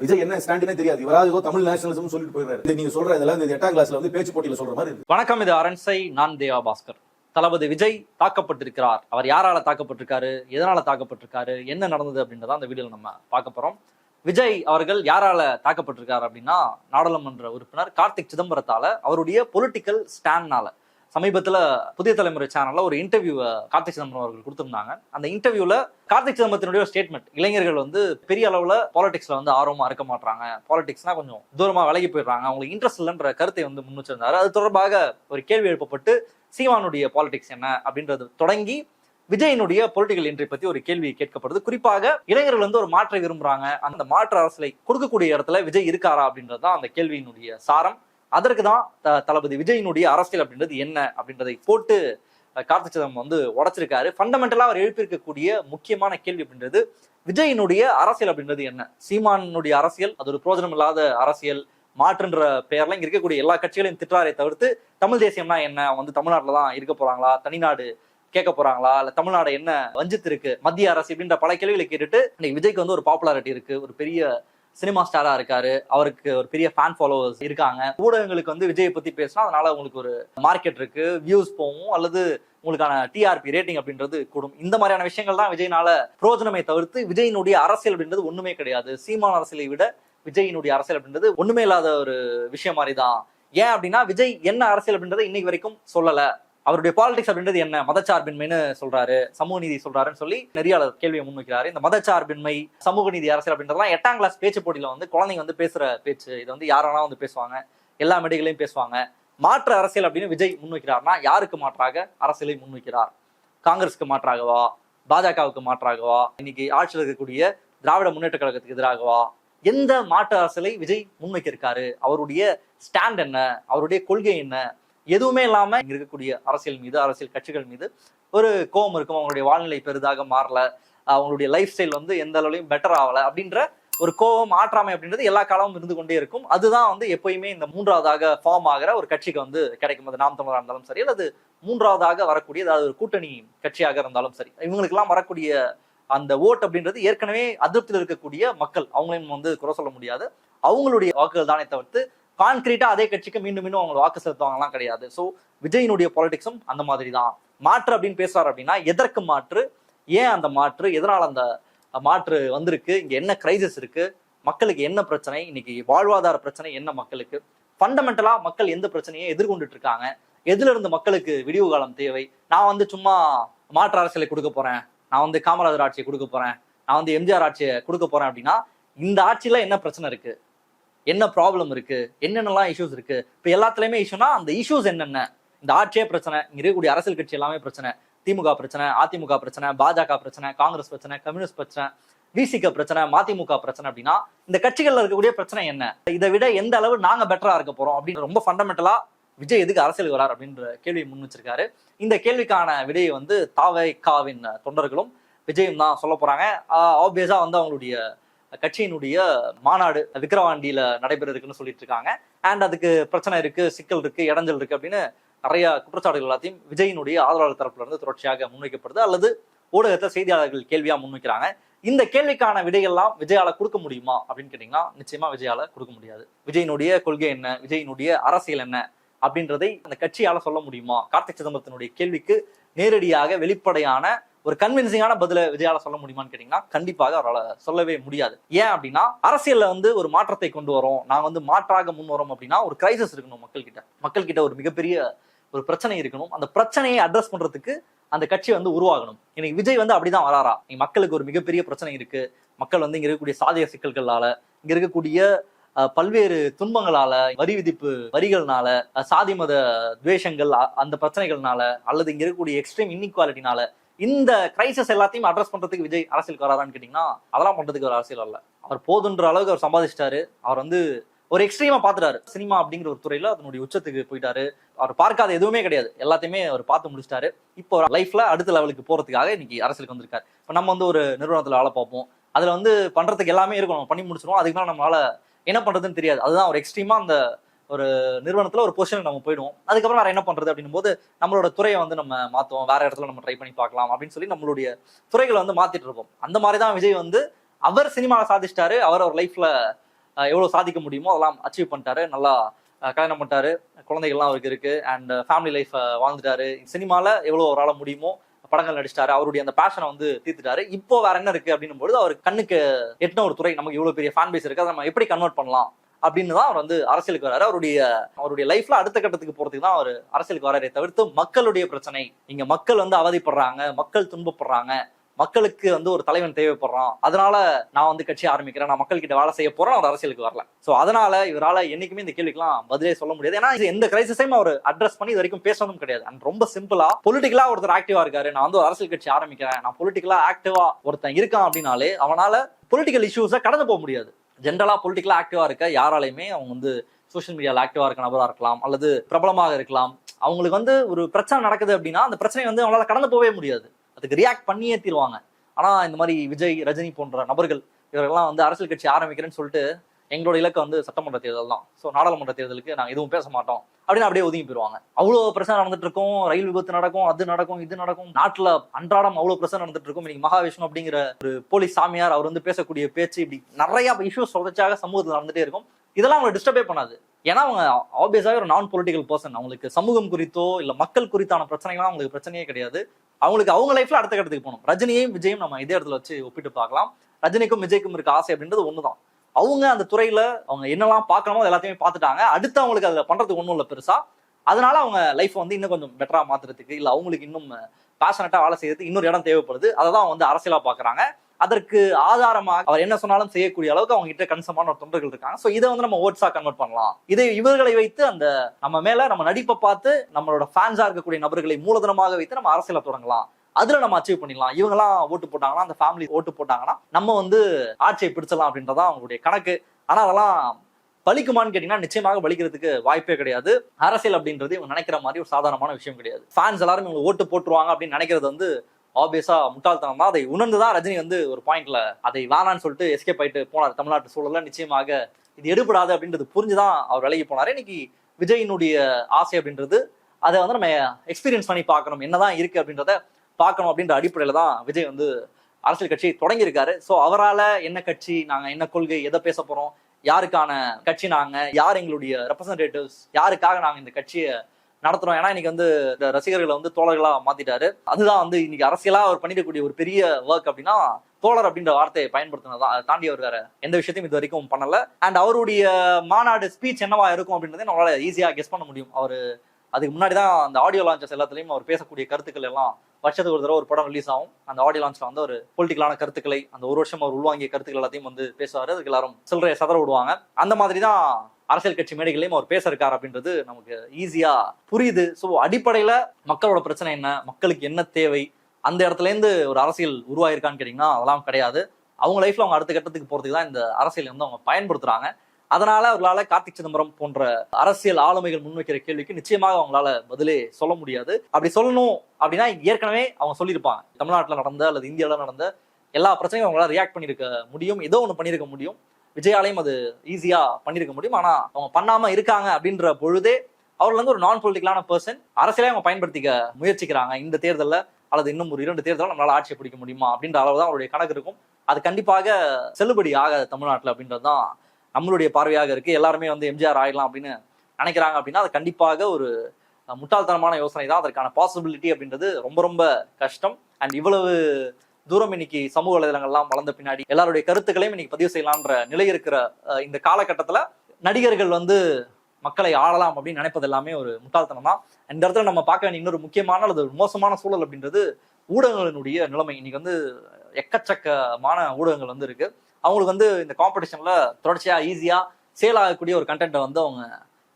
விஜய் என்ன ஸ்டாண்டுனே தெரியாது. இவராது ஏதோ தமிழ் நேஷனலிசம் சொல்லிட்டு போயிடுறாரு. நீங்க சொல்ற இதெல்லாம் இந்த எட்டாம் கிளாஸ்ல வந்து பேச்சு போட்டியில சொல்ற மாதிரி இருக்கு. வணக்கம் இது அரண்சை. நான் தேவா பாஸ்கர். தளபதி விஜய் தாக்கப்பட்டிருக்கிறார். அவர் யாரால தாக்கப்பட்டிருக்காரு? எதனால தாக்கப்பட்டிருக்காரு? என்ன நடந்தது அப்படின்றத அந்த வீடியோல நம்ம பார்க்க போறோம். விஜய் அவர்கள் யாரால தாக்கப்பட்டிருக்காரு அப்படின்னா நாடாளுமன்ற உறுப்பினர் கார்த்திக் சிதம்பரத்தால அவருடைய பொலிட்டிக்கல் ஸ்டாண்ட்னால சமீபத்தில் புதிய தலைமுறை சேனலில் ஒரு இன்டர்வியூ கார்த்திக் சிதம்பரம் அவர்கள் கொடுத்துருந்தாங்க. அந்த இன்டர்வியூவில் கார்த்திக் சிதம்பரத்தினுடைய ஒரு ஸ்டேட்மெண்ட் இளைஞர்கள் வந்து பெரிய அளவில் பாலிடிக்ஸில் வந்து ஆர்வமாக இருக்க மாட்டாங்க பாலிடிக்ஸ்னா கொஞ்சம் தூரமாக விலகி போயிடுறாங்க. அவங்களுக்கு இன்ட்ரெஸ்ட் இல்லைன்ற கருத்தை வந்து முன் வச்சிருந்தாரு அது தொடர்பாக ஒரு கேள்வி எழுப்பப்பட்டு சீமானுடைய பாலிடிக்ஸ் என்ன அப்படின்றது தொடங்கி விஜயனுடைய பொலிட்டிக்கல் என்ட்ரி பத்தி ஒரு கேள்வி கேட்கப்படுது. குறிப்பாக இளைஞர்கள் வந்து ஒரு மாற்றை விரும்புறாங்க. அந்த மாற்று அரசியலை கொடுக்கக்கூடிய இடத்துல விஜய் இருக்காரா அப்படின்றது தான் அந்த கேள்வியினுடைய சாரம். அதற்கு தான் த- தளபதி விஜயினுடைய அரசியல் அப்படின்றது என்ன அப்படின்றதை போட்டு கார்த்தி சிதம்பரம் வந்து உடைச்சிருக்காரு. ஃபண்டமெண்டலா அவர் எழுப்பியிருக்கக்கூடிய முக்கியமான கேள்வி அப்படின்றது விஜயினுடைய அரசியல் அப்படின்றது என்ன? சீமானுடைய அரசியல் அது ஒரு பிரோஜனம் இல்லாத அரசியல் மாற்றுன்ற பெயர்ல இங்க இருக்கக்கூடிய எல்லா கட்சிகளையும் திட்டாரை தவிர்த்து தமிழ் தேசியம்னா என்ன? அவங்க வந்து தமிழ்நாட்டில் தான் இருக்க போறாங்களா? தனிநாடு கேட்க போறாங்களா? இல்ல தமிழ்நாடு என்ன வஞ்சித்து இருக்கு? மத்திய அரசு அப்படின்ற பல கேள்விகளை கேட்டுட்டு இன்னைக்கு விஜய்க்கு வந்து ஒரு பாப்புலாரிட்டி இருக்கு ஒரு பெரிய சினிமா ஸ்டாரா இருக்காரு. அவருக்கு ஒரு பெரிய ஃபேன் ஃபாலோவர்ஸ் இருக்காங்க. ஊடகங்களுக்கு வந்து விஜயை பத்தி பேசினா அதனால உங்களுக்கு ஒரு மார்க்கெட் இருக்கு வியூஸ் போகும் அல்லது உங்களுக்கான டிஆர்பி ரேட்டிங் அப்படின்றது கூடும். இந்த மாதிரியான விஷயங்கள் தான் விஜய்னால பிரோஜனமே தவிர்த்து விஜயினுடைய அரசியல் அப்படின்றது ஒண்ணுமே கிடையாது. சீமான அரசியலை விட விஜயினுடைய அரசியல் அப்படின்றது ஒண்ணுமே இல்லாத ஒரு விஷயம் மாதிரி தான் ஏன் அப்படின்னா விஜய் என்ன அரசியல் அப்படின்றத இன்னைக்கு வரைக்கும் சொல்லல. அவருடைய பாலிடிக்ஸ் அப்படின்றது என்ன? மதச்சார்பின்மைன்னு சொல்றாரு சமூக நீதி சொல்றாருன்னு சொல்லி நிறைய கேள்வியை முன்வைக்கிறாரு. இந்த மதச்சார்பின்மை சமூக நீதி அரசியல் அப்படின்றதெல்லாம் எட்டாம் கிளாஸ் பேச்சு போட்டியில வந்து குழந்தைங்க வந்து பேசுற பேச்சு. இது வந்து யாரெல்லாம் வந்து பேசுவாங்க. எல்லா மேடைகளையும் பேசுவாங்க. மாற்று அரசியல் அப்படின்னு விஜய் முன்வைக்கிறார்னா யாருக்கு மாற்றாக? அரசியலை முன்வைக்கிறார். காங்கிரஸ்க்கு மாற்றாகவா? பாஜகவுக்கு மாற்றாகவா? இன்னைக்கு ஆட்சியில் இருக்கக்கூடிய திராவிட முன்னேற்ற கழகத்துக்கு எதிராகவா? எந்த மாற்று அரசியலை விஜய் முன்வைக்க இருக்காரு? அவருடைய ஸ்டாண்ட் என்ன? அவருடைய கொள்கை என்ன? எதுவுமே இல்லாம இங்க இருக்கக்கூடிய அரசியல் மீது அரசியல் கட்சிகள் மீது ஒரு கோபம் இருக்கும். அவங்களுடைய வாழ்நிலை பெரிதாக மாறல. அவங்களுடைய லைஃப் ஸ்டைல் வந்து எந்த அளவுலையும் பெட்டர் ஆகல அப்படின்ற ஒரு கோபம் ஆற்றாமை அப்படின்றது எல்லா காலமும் இருந்து கொண்டே இருக்கும். அதுதான் வந்து எப்பயுமே இந்த மூன்றாவதாக ஃபார்ம் ஆகிற ஒரு கட்சிக்கு வந்து கிடைக்கும். அது நாம் தமிழராக இருந்தாலும் சரி அல்லது மூன்றாவதாக வரக்கூடிய அதாவது ஒரு கூட்டணி கட்சியாக இருந்தாலும் சரி. இவங்களுக்கெல்லாம் வரக்கூடிய அந்த ஓட் அப்படின்றது ஏற்கனவே அதிருப்தியில் இருக்கக்கூடிய மக்கள். அவங்களையும் வந்து குறை சொல்ல முடியாது. அவங்களுடைய வாக்குகள் தானே தவிர்த்து கான்கிரீட்டா அதே கட்சிக்கு மீண்டும் மீண்டும் அவங்க வாக்கு செலுத்துவாங்கலாம் கிடையாது. ஸோ விஜயினுடைய பாலிடிக்ஸும் அந்த மாதிரி தான் மாற்று அப்படின்னு பேசுறாரு அப்படின்னா எதற்கு மாற்று? ஏன் அந்த மாற்று? எதனால் அந்த மாற்று வந்திருக்கு? இங்க என்ன கிரைசிஸ் இருக்கு? மக்களுக்கு என்ன பிரச்சனை? இன்னைக்கு வாழ்வாதார பிரச்சனை என்ன மக்களுக்கு? ஃபண்டமெண்டலா மக்கள் எந்த பிரச்சனையை எதிர்கொண்டுட்டு இருக்காங்க எதுல இருந்து மக்களுக்கு விடிவு காலம் தேவை? நான் வந்து சும்மா மாற்று அரசியலை கொடுக்க போறேன். நான் வந்து காமராஜர் ஆட்சியை கொடுக்க போறேன். நான் வந்து எம்ஜிஆர் ஆட்சியை கொடுக்க போறேன் அப்படின்னா இந்த ஆட்சியில என்ன பிரச்சனை இருக்கு? என்ன ப்ராப்ளம் இருக்கு? என்னென்னலாம் இஷ்யூஸ் இருக்கு? இப்போ எல்லாத்துலயுமே இஷ்யூனா அந்த இஷ்யூஸ் என்னென்ன? இந்த ஆட்சியே பிரச்சனை இங்க இருக்கக்கூடிய அரசியல் கட்சி எல்லாமே பிரச்சனை. திமுக பிரச்சனை அதிமுக பிரச்சனை பாஜக பிரச்சனை காங்கிரஸ் பிரச்சனை கம்யூனிஸ்ட் பிரச்சனை விசிக பிரச்சனை மதிமுக பிரச்சனை அப்படின்னா இந்த கட்சிகள்ல இருக்கக்கூடிய பிரச்சனை என்ன? இதை விட எந்த அளவு நாங்க பெட்டரா இருக்க போறோம் அப்படின்னு ரொம்ப ஃபண்டமெண்டலா விஜய் எதுக்கு அரசியல் வரார் அப்படின்ற கேள்வியை முன் வச்சிருக்காரு. இந்த கேள்விக்கான விடையை வந்து தாவை காவின் தொண்டர்களும் விஜயும் தான் சொல்ல போறாங்க. ஆப்வியஸா வந்து அவங்களுடைய கட்சியினுடைய மாநாடு விக்கிரவாண்டியில நடைபெற இருக்குன்னு சொல்லிட்டு இருக்காங்க. அண்ட் அதுக்கு பிரச்சனை இருக்கு சிக்கல் இருக்கு இடைஞ்சல் இருக்கு அப்படின்னு நிறைய குற்றச்சாட்டுகள் எல்லாத்தையும் விஜயினுடைய ஆதரவாளர் தரப்புல இருந்து தொடர்ச்சியாக முன்வைக்கப்படுது. அல்லது ஊடகத்தை செய்தியாளர்கள் கேள்வியா முன்வைக்கிறாங்க. இந்த கேள்விக்கான விடையெல்லாம் விஜயால கொடுக்க முடியுமா அப்படின்னு கேட்டீங்கன்னா நிச்சயமா விஜயால கொடுக்க முடியாது. விஜயினுடைய கொள்கை என்ன? விஜயினுடைய அரசியல் என்ன? அப்படின்றதை அந்த கட்சியால சொல்ல முடியுமா? கார்த்திக் சிதம்பரத்தினுடைய கேள்விக்கு நேரடியாக வெளிப்படையான ஒரு கன்வின்சிங்கான பதில விஜயால சொல்ல முடியுமான்னு கேட்டீங்கன்னா கண்டிப்பாக அவரால் சொல்லவே முடியாது. ஏன் அப்படின்னா அரசியல்ல வந்து ஒரு மாற்றத்தை கொண்டு வரோம் நாங்க வந்து மாற்றாக முன் வரோம் அப்படின்னா ஒரு கிரைசிஸ் இருக்கணும் மக்கள் கிட்ட மக்கள் கிட்ட ஒரு மிகப்பெரிய ஒரு பிரச்சனை இருக்கணும். அந்த பிரச்சனையை அட்ரஸ் பண்றதுக்கு அந்த கட்சி வந்து உருவாகணும். இன்னைக்கு விஜய் வந்து அப்படிதான் வராரா? இன்னைக்கு மக்களுக்கு ஒரு மிகப்பெரிய பிரச்சனை இருக்கு. மக்கள் வந்து இங்க இருக்கக்கூடிய சாதிய சிக்கல்களால இங்க இருக்கக்கூடிய பல்வேறு துன்பங்களால வரி விதிப்பு வரிகள்னால சாதி மத துவேஷங்கள் அந்த பிரச்சனைகள்னால அல்லது இங்க இருக்கக்கூடிய எக்ஸ்ட்ரீம் இன்இக்வாலிட்டினால இந்த கிரைசஸ் எல்லாத்தையும் அட்ரஸ் பண்றதுக்கு விஜய் அரசியலுக்கு வராதான்னு கேட்டீங்கன்னா அதெல்லாம் பண்றதுக்கு ஒரு அரசியல் அல்ல. அவர் போதுன்ற அளவுக்கு அவர் சம்பாதிச்சிட்டாரு. அவர் வந்து ஒரு எக்ஸ்ட்ரீமா பாத்துட்டாரு. சினிமா அப்படிங்கிற ஒரு துறையில அதனுடைய உச்சத்துக்கு போயிட்டாரு. அவர் பார்க்காத எதுவுமே கிடையாது. எல்லாத்தையுமே அவர் பார்த்து முடிச்சிட்டாரு. இப்போ லைஃப்ல அடுத்த லெவலுக்கு போறதுக்காக இன்னைக்கு அரசியலுக்கு வந்திருக்காரு. இப்போ நம்ம வந்து ஒரு நிறுவனத்துல வேலை பார்ப்போம். அதுல வந்து பண்றதுக்கு எல்லாமே இருக்கும். நம்ம பண்ணி முடிச்சிருவோம். அதுக்கு மேலே நம்மளால என்ன பண்றதுன்னு தெரியாது. அதுதான் ஒரு எக்ஸ்ட்ரீமா அந்த ஒரு நிறுவனத்துல ஒரு பொசிஷனுக்கு நம்ம போயிடுவோம். அதுக்கப்புறம் வேற என்ன பண்றது அப்படின்னும் போது நம்மளோட துறையை வந்து நம்ம மாத்துவோம். வேற இடத்துல நம்ம ட்ரை பண்ணி பார்க்கலாம் அப்படின்னு சொல்லி நம்மளுடைய துறைகளை வந்து மாத்திட்டு இருப்போம். அந்த மாதிரி தான் விஜய் வந்து அவர் சினிமாவில் சாதிச்சிட்டாரு. அவர் அவர் லைஃப்ல எவ்வளவு சாதிக்க முடியுமோ அதெல்லாம் அச்சீவ் பண்ணிட்டாரு. நல்லா கல்யாணம் பண்ணிட்டாரு. குழந்தைகள்லாம் அவருக்கு இருக்கு. அண்ட் ஃபேமிலி லைஃப் வாழ்ந்துட்டாரு. சினிமால எவ்வளவு அவரால் முடியுமோ படங்கள் நடிச்சிட்டாரு. அவருடைய அந்த பேஷனை வந்து தீர்த்துட்டாரு. இப்போ வேற என்ன இருக்கு அப்படின்னும் பொழுது அவர் கண்ணுக்கு எட்டின ஒரு துறை. நமக்கு இவ்வளவு பெரிய ஃபேன் பேஸ் இருக்கு. அதை நம்ம எப்படி கன்வெர்ட் பண்ணலாம்? அப்படின்னு தான் அவர் வந்து அரசியலுக்கு வராரு. அவருடைய அவருடைய லைஃப்ல அடுத்த கட்டத்துக்கு போறதுக்கு தான் அவர் அரசியலுக்கு வராரே தவிர்த்து மக்களுடைய பிரச்சனை. இங்க மக்கள் வந்து அவதிப்படுறாங்க மக்கள் துன்பப்படுறாங்க மக்களுக்கு வந்து ஒரு தலைவன் தேவைப்படுறான். அதனால நான் வந்து கட்சி ஆரம்பிக்கிறேன் நான் மக்கள் கிட்ட வேலை செய்ய போறேன் அவர் அரசியலுக்கு வரல. சோ அதனால இவரால என்னைக்குமே இந்த கேள்விக்கெல்லாம் பதிலே சொல்ல முடியாது. ஏன்னா இது எந்த கிரைசிஸையும் அவர் அட்ரஸ் பண்ணி இது வரைக்கும் பேசணும் கிடையாது. அண்ட் ரொம்ப சிம்பிளா பொலிட்டிக்கலா ஒருத்தர் ஆக்டிவா இருக்காரு. நான் வந்து ஒரு அரசியல் கட்சி ஆரம்பிக்கிறேன். நான் பொலிட்டிக்கலா ஆக்டிவா ஒருத்தன் இருக்கான் அப்படின்னாலே அவனால பொலிட்டிக்கல் இஷ்யூஸை கடந்து போக முடியாது. ஜென்ரலா பொலிட்டிக்கலாக ஆக்டிவா இருக்க யாராலையுமே அவங்க வந்து சோஷியல் மீடியால ஆக்டிவா இருக்க நபரா இருக்கலாம் அல்லது பிரபலமாக இருக்கலாம். அவங்களுக்கு வந்து ஒரு பிரச்சனை நடக்குது அப்படின்னா அந்த பிரச்சனை வந்து அவங்களால கடந்து போகவே முடியாது. அதுக்கு ரியாக்ட் பண்ணியே தீருவாங்க. ஆனா இந்த மாதிரி விஜய் ரஜினி போன்ற நபர்கள் இவர்கள்லாம் வந்து அரசியல் கட்சி ஆரம்பிக்கிறேன்னு சொல்லிட்டு எங்களோட இலக்கு வந்து சட்டமன்ற தேர்தல் தான். ஸோ நாடாளுமன்ற தேர்தலுக்கு நாங்கள் எதுவும் பேச மாட்டோம். அப்படின்னு அப்படியே ஒதுங்கி போயிருவாங்க. அவ்வளோ பிரச்சனை நடந்துட்டு இருக்கும் ரயில் விபத்து நடக்கும் அது நடக்கும் இது நடக்கும். நாட்டில் அன்றாடம் அவ்வளோ பிரச்சனை நடந்துட்டு இருக்கும் இன்னைக்கு மகாவிஷ்ணு அப்படிங்கிற ஒரு போலீஸ் சாமியார் அவர் வந்து பேசக்கூடிய பேச்சு இப்படி நிறைய இஷ்யூஸ் தொடர்ச்சியாக சமூகத்தில் நடந்துட்டே இருக்கும். இதெல்லாம் அவங்க டிஸ்டர்பே பண்ணாது. ஏன்னா அவங்க ஆப்வியஸாவே ஒரு நான் பொலிட்டிக்கல் பர்சன் அவங்களுக்கு சமூகம் குறித்தோ இல்ல மக்கள் குறித்தான பிரச்சனைகள்லாம் அவங்களுக்கு பிரச்சனையே கிடையாது. அவங்களுக்கு அவங்க லைஃப்ல அடுத்த கட்டத்துக்கு போகணும். ரஜினியையும் விஜயும் நம்ம இதே இடத்துல வச்சு ஒப்பிட்டு பார்க்கலாம். ரஜினிக்கும் விஜய்க்கும் இருக்க ஆசை அப்படின்றது ஒண்ணுதான். அவங்க அந்த துறையில அவங்க என்னெல்லாம் பார்க்கணுமோ அது எல்லாத்தையுமே பார்த்துட்டாங்க. அடுத்து அவங்களுக்கு அதுல பண்றதுக்கு ஒன்றும் இல்லை பெருசா. அதனால அவங்க லைஃப் வந்து இன்னும் கொஞ்சம் பெட்டரா மாத்துறதுக்கு இல்ல அவங்களுக்கு இன்னும் பேஷனட்டா வேலை செய்யறதுக்கு இன்னொரு இடம் தேவைப்படுது. அதை தான் வந்து அரசியலா பாக்குறாங்க அதற்கு ஆதாரமாக அவர் என்ன சொன்னாலும் செய்யக்கூடிய அளவுக்கு அவங்க கிட்ட கணிசமான ஒரு தொண்டர்கள் இருக்காங்க. சோ இதை வந்து நம்ம ஓட்ஸா கன்வெர்ட் பண்ணலாம். இதை இவர்களை வைத்து அந்த நம்ம மேல நம்ம நடிப்பை பார்த்து நம்மளோட ஃபேன்ஸா இருக்கக்கூடிய நபர்களை மூலதனமாக வைத்து நம்ம அரசியலை தொடங்கலாம். அதுல நம்ம அச்சீவ் பண்ணிடலாம். இவங்கெல்லாம் ஓட்டு போட்டாங்கன்னா அந்த ஃபேமிலி ஓட்டு போட்டாங்கன்னா நம்ம வந்து ஆட்சியை பிடிச்சலாம் அப்படின்றதான் அவங்களுடைய கணக்கு. ஆனா அதெல்லாம் பலிக்குமான்னு கேட்டீங்கன்னா நிச்சயமாக பலிக்கிறதுக்கு வாய்ப்பே கிடையாது. அரசியல் அப்படின்றது இவங்க நினைக்கிற மாதிரி ஒரு சாதாரணமான விஷயம் கிடையாது. ஃபேன்ஸ் எல்லாரும் இவங்க ஓட்டு போட்டுருவாங்க அப்படின்னு நினைக்கிறது வந்து ஆப்வியஸா முட்டாள்தனம் தான் அதை உணர்ந்துதான் ரஜினி வந்து ஒரு பாயிண்ட்ல அதை வேணான்னு சொல்லிட்டு எஸ்கேப் ஆயிட்டு போனார். தமிழ்நாட்டு சூழல்ல நிச்சயமாக இது எடுபடாது அப்படின்றது புரிஞ்சுதான் அவர் விலகி போனார். இன்னைக்கு விஜயினுடைய ஆசை அப்படின்றது அதை வந்து நம்ம எக்ஸ்பீரியன்ஸ் பண்ணி பார்க்கணும். என்னதான் இருக்கு அப்படின்றத பார்க்கணும் அப்படின்ற அடிப்படையில தான் விஜய் வந்து அரசியல் கட்சி தொடங்கியிருக்காரு. ஸோ அவரால என்ன கட்சி நாங்க என்ன கொள்கை எதை பேச போறோம் யாருக்கான கட்சி நாங்கள் யார் எங்களுடைய ரெப்ரசன்டேட்டிவ்ஸ் யாருக்காக நாங்கள் இந்த கட்சியை நடத்துறோம்? ஏன்னா இன்னைக்கு வந்து இந்த ரசிகர்களை வந்து தோழர்களா மாத்திட்டாரு. அதுதான் வந்து இன்னைக்கு அரசியலா அவர் பண்ணிடக்கூடிய ஒரு பெரிய ஒர்க் அப்படின்னா தோழர் அப்படின்ற வார்த்தையை பயன்படுத்தினதான் தாண்டி அவர் வேற எந்த விஷயத்தையும் இது வரைக்கும் பண்ணல. அண்ட் அவருடைய மாநாடு ஸ்பீச் என்னவா இருக்கும் அப்படின்றத நம்மளால ஈஸியா கெஸ் பண்ண முடியும். அவர் அதுக்கு முன்னாடி தான் அந்த ஆடியோ லான்ச்சஸ் எல்லாத்துலேயும் அவர் பேசக்கூடிய கருத்துக்கள் எல்லாம் வருஷத்துக்கு ஒரு தடவை ஒரு படம் ரிலீஸ் ஆகும். அந்த ஆடியோ லான்ச்ல வந்து ஒரு பொலிட்டிக்கலான கருத்துக்களை அந்த ஒரு வருஷம் அவர் உள்வாங்கிய கருத்துக்கள் எல்லாத்தையும் வந்து பேசுவார். அதுக்கு எல்லாரும் சில்லறைய சதற விடுவாங்க. அந்த மாதிரி தான் அரசியல் கட்சி மேடைகளையும் அவர் பேச இருக்கார் அப்படின்றது நமக்கு ஈஸியா புரியுது. ஸோ அடிப்படையில மக்களோட பிரச்சனை என்ன? மக்களுக்கு என்ன தேவை? அந்த இடத்துல இருந்து ஒரு அரசியல் உருவாயிருக்கான்னு கேட்டீங்கன்னா அதெல்லாம் கிடையாது. அவங்க லைஃப்ல அவங்க அடுத்த கட்டத்துக்கு போறதுக்கு தான் இந்த அரசியல் வந்து அவங்க பயன்படுத்துறாங்க. அதனால அவர்களால கார்த்திக் சிதம்பரம் போன்ற அரசியல் ஆளுமைகள் முன்வைக்கிற கேள்விக்கு நிச்சயமாக அவங்களால பதிலே சொல்ல முடியாது. அப்படி சொல்லணும் அப்படின்னா ஏற்கனவே அவங்க சொல்லியிருப்பாங்க. தமிழ்நாட்டில் நடந்த அல்லது இந்தியாவில் நடந்த எல்லா பிரச்சனையும் அவங்களால ரியாக்ட் பண்ணியிருக்க முடியும். ஏதோ ஒன்று பண்ணியிருக்க முடியும். விஜயாலையும் அது ஈஸியா பண்ணியிருக்க முடியும். ஆனா அவங்க பண்ணாம இருக்காங்க அப்படின்ற பொழுதே அவர்கள் வந்து ஒரு நான் பொலிட்டிக்கலான பர்சன் அரசியலே அவங்க பயன்படுத்திக்க முயற்சிக்கிறாங்க. இந்த தேர்தலில் அல்லது இன்னும் ஒரு இரண்டு தேர்தலில் நம்மளால ஆட்சியை பிடிக்க முடியுமா அப்படின்ற அளவு தான் அவருடைய கணக்கு இருக்கும். அது கண்டிப்பாக செல்லுபடி ஆகாது தமிழ்நாட்டில் அப்படின்றது தான் நம்மளுடைய பார்வையாக இருக்கு. எல்லாருமே வந்து எம்ஜிஆர் ஆயிடலாம் அப்படின்னு நினைக்கிறாங்க அப்படின்னா அது கண்டிப்பாக ஒரு முட்டாள்தனமான யோசனை தான். அதற்கான பாசிபிலிட்டி அப்படின்றது ரொம்ப ரொம்ப கஷ்டம். அண்ட் இவ்வளவு தூரம் இன்னைக்கு சமூக வலைதளங்கள்லாம் வளர்ந்த பின்னாடி எல்லாருடைய கருத்துக்களையும் இன்னைக்கு பதிவு செய்யலான்ற நிலை இருக்கிற இந்த காலகட்டத்துல நடிகர்கள் வந்து மக்களை ஆளலாம் அப்படின்னு நினைப்பது எல்லாமே ஒரு முட்டாள்தனம் தான். இந்த இடத்துல நம்ம பார்க்க வேண்டிய இன்னொரு முக்கியமான அல்லது ஒரு மோசமான சூழல் அப்படின்றது ஊடகங்களினுடைய நிலைமை. இன்னைக்கு வந்து எக்கச்சக்கமான ஊடகங்கள் வந்து இருக்கு. அவங்களுக்கு வந்து இந்த காம்படிஷன்ல தொடர்ச்சியா ஈஸியா சேல் ஆகக்கூடிய ஒரு கண்டென்ட்டை வந்து அவங்க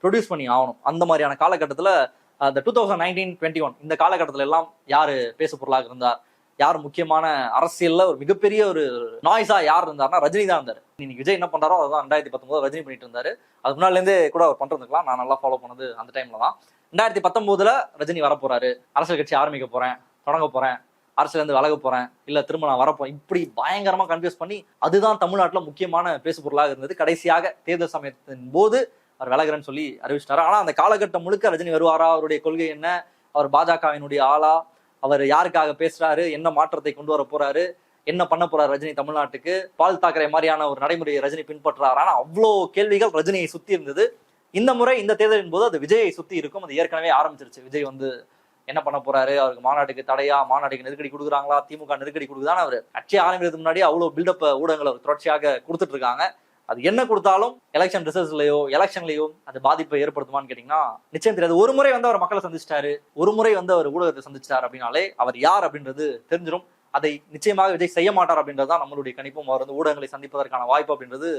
ப்ரொடியூஸ் பண்ணி ஆகணும். அந்த மாதிரியான காலகட்டத்தில் அந்த two thousand nineteen twenty one இந்த காலகட்டத்தில் எல்லாம் யாரு பேசு பொருளாக இருந்தார்? யார் முக்கியமான அரசியல்ல ஒரு மிகப்பெரிய ஒரு நாய்ஸா யார் இருந்தாருன்னா ரஜினி தான் இருந்தார். இன்னைக்கு விஜய் என்ன பண்றாரோ அதான் ரெண்டாயிரத்தி பத்தொம்போது ரஜினி பண்ணிட்டு இருந்தார். அது முன்னாலேருந்தே கூட அவர் பண்ணுறதுக்கலாம் நான் நல்லா ஃபாலோ பண்ணது அந்த டைம்ல தான். ரெண்டாயிரத்தி பத்தொம்போதில் ரஜினி வரப்போறாரு. அரசியல் கட்சி ஆரம்பிக்க போறேன் தொடங்க போகிறேன் அரசியல விலக போறேன் இல்ல திரும்ப நான் வரப்போறேன் இப்படி பயங்கரமா கன்ஃபியூஸ் பண்ணி அதுதான் தமிழ்நாட்டில் முக்கியமான பேசுபொருளாக இருந்தது. கடைசியாக தேர்தல் சமயத்தின் போது அவர் விலகிறேன்னு சொல்லி அறிவிச்சிட்டாரு. ஆனா அந்த காலகட்டம் முழுக்க ரஜினி வருவாரா? அவருடைய கொள்கை என்ன? அவர் பாஜகவினுடைய ஆளா? அவர் யாருக்காக பேசுறாரு? என்ன மாற்றத்தை கொண்டு வர போறாரு? என்ன பண்ண போறாரு ரஜினி தமிழ்நாட்டுக்கு? பால் தாக்கரை மாதிரியான ஒரு நடைமுறையை ரஜினி பின்பற்றுறாரு? பின்பற்றுறாரான அவ்வளோ கேள்விகள் ரஜினியை சுத்தி இருந்தது. இந்த முறை இந்த தேர்தலின் போது அது விஜயை சுத்தி இருக்கும். அது ஏற்கனவே ஆரம்பிச்சிருச்சு. விஜய் வந்து என்ன பண்ண போறாரு? அவருக்கு மாநாட்டுக்கு தடையா? மாநாட்டுக்கு நெருக்கடி கொடுக்குறாங்களா? திமுக நெருக்கடி கொடுக்குதான்னு அவர் கட்சி ஆரம்பிக்கிறதுக்கு முன்னாடி அவ்வளவு பில்டப் ஊடகங்கள் அவர் தொடர்ச்சியாக கொடுத்துட்டு இருக்காங்க. அது என்ன கொடுத்தாலும் எலெக்ஷன் ரிசல்ட்ஸ்லயோ எலெக்ஷன்லயோ அது பாதிப்பை ஏற்படுத்துமான்னு கேட்டீங்கன்னா நிச்சயம் தெரியாது. ஒரு முறை வந்து அவர் மக்களை சந்திச்சிட்டாரு. ஒரு முறை வந்து அவர் ஊடகத்தை சந்திச்சிட்டாரு அப்படின்னாலே அவர் யார் அப்படின்றது தெரிஞ்சிடும் அதை நிச்சயமாக விஜய் செய்ய மாட்டார் அப்படின்றது தான் நம்மளுடைய கணிப்பும். அவர் வந்து ஊடகங்களை சந்திப்பதற்கான வாய்ப்பு அப்படின்றது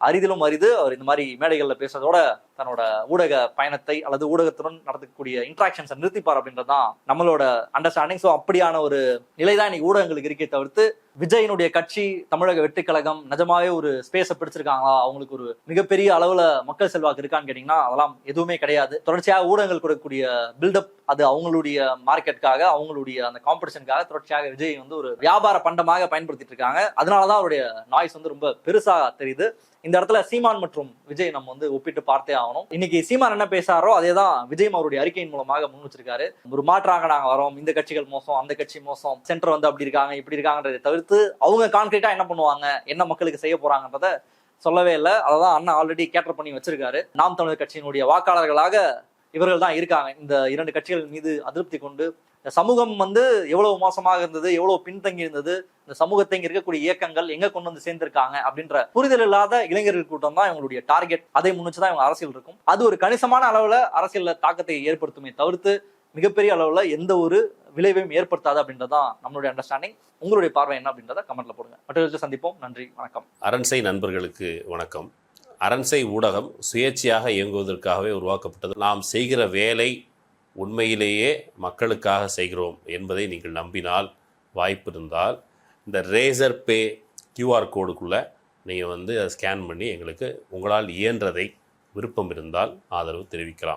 அரிதிலும் அரிது. அவர் இந்த மாதிரி மேடைகள்ல பேசுறதோட தன்னோட ஊடக பயணத்தை அல்லது ஊடகத்துடன் நடத்தக்கூடிய இன்ட்ராக்ஷன்ஸை நிறுத்திப்பார் அப்படின்றது தான் நம்மளோட அண்டர்ஸ்டாண்டிங் ஸோ அப்படியான ஒரு நிலை தான் இன்னைக்கு ஊடகங்களுக்கு இருக்கே தவிர்த்து விஜயனுடைய கட்சி தமிழக வெற்றி கழகம் நிஜமாவே ஒரு ஸ்பேஸை பிடிச்சிருக்காங்களா? அவங்களுக்கு ஒரு மிகப்பெரிய அளவுல மக்கள் செல்வாக்கு இருக்கான்னு கேட்டீங்கன்னா அதெல்லாம் எதுவுமே கிடையாது. தொடர்ச்சியாக ஊடகங்கள் கொடுக்கக்கூடிய பில்டப் அது அவங்களுடைய மார்க்கெட்டுக்காக அவங்களுடைய அந்த காம்படிஷனுக்காக தொடர்ச்சியாக விஜய் வந்து ஒரு வியாபார பண்டமாக பயன்படுத்திட்டு இருக்காங்க. அதனாலதான் அவருடைய நாய்ஸ் வந்து ரொம்ப பெருசா தெரியுது. இந்த இடத்துல சீமான் மற்றும் விஜய் நம்ம வந்து ஒப்பிட்டு பார்த்தே ஆகணும். இன்னைக்கு சீமான் என்ன பேசாரோ அதே தான் விஜயும் அவருடைய அறிக்கையின் மூலமாக முன் வச்சிருக்காரு. ஒரு மாற்றாக நாங்க வரோம். இந்த கட்சிகள் மோசம் அந்த கட்சி மோசம் சென்டர் வந்து அப்படி இருக்காங்க இப்படி இருக்காங்கன்றதை தவிர்த்து அவங்க கான்கிரீட்டா என்ன பண்ணுவாங்க? என்ன மக்களுக்கு செய்ய போறாங்கன்றத சொல்லவே இல்லை. அதான் அண்ணா ஆல்ரெடி கேட்டர் பண்ணி வச்சிருக்காரு. நாம் தமிழர் கட்சியினுடைய வாக்காளர்களாக இவர்கள் தான் இருக்காங்க. இந்த இரண்டு கட்சிகள் மீது அதிருப்தி கொண்டு இந்த சமூகம் வந்து எவ்வளவு மோசமாக இருந்தது எவ்வளவு பின்தங்கி இருந்தது இந்த சமூகத்தை இங்க இருக்கக்கூடிய இயக்கங்கள் எங்க கொண்டு வந்து சேர்ந்திருக்காங்க அப்படின்ற புரிதல் இல்லாத இளைஞர்கள் கூட்டம் தான் இவங்களுடைய டார்கெட் அதை முன்னிச்சுதான் இவங்க அரசியல் இருக்கும். அது ஒரு கணிசமான அளவுல அரசியல் தாக்கத்தை ஏற்படுத்துமே தவிர்த்து மிகப்பெரிய அளவில் எந்த ஒரு விளைவையும் ஏற்படுத்தாது அப்படின்றதான் நம்மளுடைய அண்டர்ஸ்டாண்டிங் உங்களுடைய பார்வை என்ன அப்படின்றத கமெண்ட்ல போடுங்க. மற்றவர்கள் சந்திப்போம். நன்றி. வணக்கம். அரண்சை நண்பர்களுக்கு வணக்கம். அரண்சை ஊடகம் சுயேட்சையாக இயங்குவதற்காகவே உருவாக்கப்பட்டது. நாம் செய்கிற வேலை உண்மையிலேயே மக்களுக்காக செய்கிறோம் என்பதை நீங்கள் நம்பினால் வாய்ப்பு இருந்தால் இந்த ரேசர் பே கியூஆர் கோடுக்குள்ளே நீங்கள் வந்து அதை ஸ்கேன் பண்ணி எங்களுக்கு உங்களால் இயன்றதை விருப்பம் இருந்தால் ஆதரவு தெரிவிக்கலாம்.